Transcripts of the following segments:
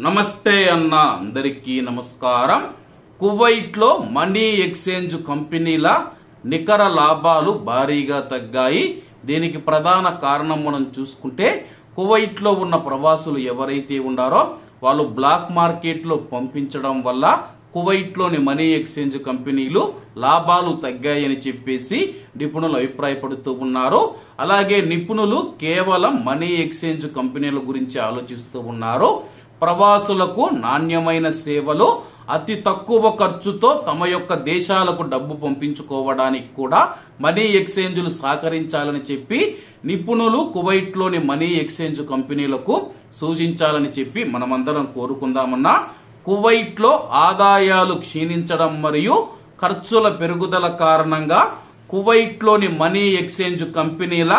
నమస్తే అన్న అందరికీ నమస్కారం. కువైట్లో మనీ ఎక్స్చేంజ్ కంపెనీల నికర లాభాలు భారీగా తగ్గాయి. దీనికి ప్రధాన కారణం మనం చూసుకుంటే కువైట్లో ఉన్న ప్రవాసులు ఎవరైతే ఉన్నారో వాళ్ళు బ్లాక్ మార్కెట్లో పంపించడం వల్ల కువైట్లోని మనీ ఎక్స్చేంజ్ కంపెనీలు లాభాలు తగ్గాయని చెప్పేసి నిపుణులు అభిప్రాయపడుతూ ఉన్నారు. అలాగే నిపుణులు కేవలం మనీ ఎక్స్చేంజ్ కంపెనీల గురించి ఆలోచిస్తూ ఉన్నారు. ప్రవాసులకు నాణ్యమైన సేవలు అతి తక్కువ ఖర్చుతో తమ యొక్క దేశాలకు డబ్బు పంపించుకోవడానికి కూడా మనీ ఎక్స్చేంజ్లు సహకరించాలని చెప్పి నిపుణులు కువైట్లోని మనీ ఎక్స్చేంజ్ కంపెనీలకు సూచించాలని చెప్పి మనమందరం కోరుకుందామన్నా కువైట్లో ఆదాయాలు క్షీణించడం మరియు ఖర్చుల పెరుగుదల కారణంగా కువైట్లోని మనీ ఎక్స్చేంజ్ కంపెనీల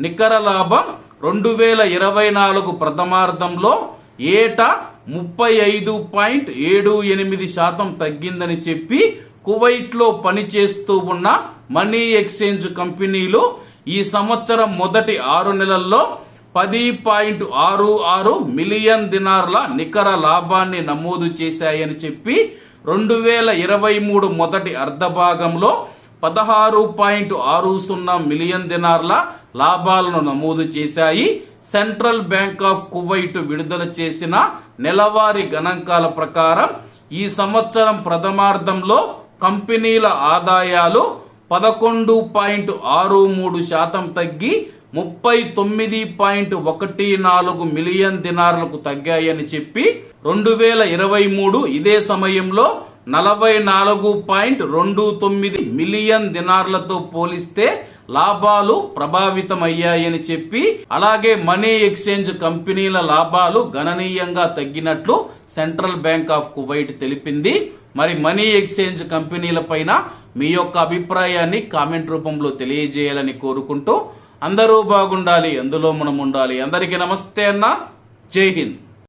నికర లాభం రెండు వేల ఇరవై నాలుగు ప్రథమార్థంలో ఏటా ముప్పై ఐదు పాయింట్ ఏడు ఎనిమిది శాతం తగ్గిందని చెప్పి కువైట్లో పనిచేస్తూ ఉన్న మనీ ఎక్స్చేంజ్ కంపెనీలు ఈ సంవత్సరం మొదటి ఆరు నెలల్లో పది పాయింట్ ఆరు ఆరు మిలియన్ దినార్ల నికర లాభాన్ని నమోదు చేశాయని చెప్పి రెండు వేల ఇరవై మూడు మొదటి అర్ధభాగంలో పదహారు పాయింట్ ఆరు సున్నా మిలియన్ దినార్ల లాభాలను నమోదు చేశాయి. సెంట్రల్ బ్యాంక్ ఆఫ్ కువైట్ విడుదల చేసిన నెలవారీ గణాంకాల ప్రకారం ఈ సంవత్సరం ప్రథమార్థంలో కంపెనీల ఆదాయాలు పదకొండు పాయింట్ ఆరు మూడు శాతం తగ్గి ముప్పై తొమ్మిది పాయింట్ ఒకటి నాలుగు మిలియన్ దినార్లకు తగ్గాయని చెప్పి రెండు వేల ఇరవై మూడు ఇదే సమయంలో నలభై నాలుగు పాయింట్ రెండు తొమ్మిది మిలియన్ దినార్లతో పోలిస్తే లాభాలు ప్రభావితమయ్యాయని చెప్పి అలాగే మనీ ఎక్స్చేంజ్ కంపెనీల లాభాలు గణనీయంగా తగ్గినట్లు సెంట్రల్ బ్యాంక్ ఆఫ్ కువైట్ తెలిపింది. మరి మనీ ఎక్స్చేంజ్ కంపెనీల పైన మీ యొక్క అభిప్రాయాన్ని కామెంట్ రూపంలో తెలియజేయాలని కోరుకుంటూ అందరూ బాగుండాలి అందులో మనం ఉండాలి. అందరికీ నమస్తే అన్న. జై హింద్.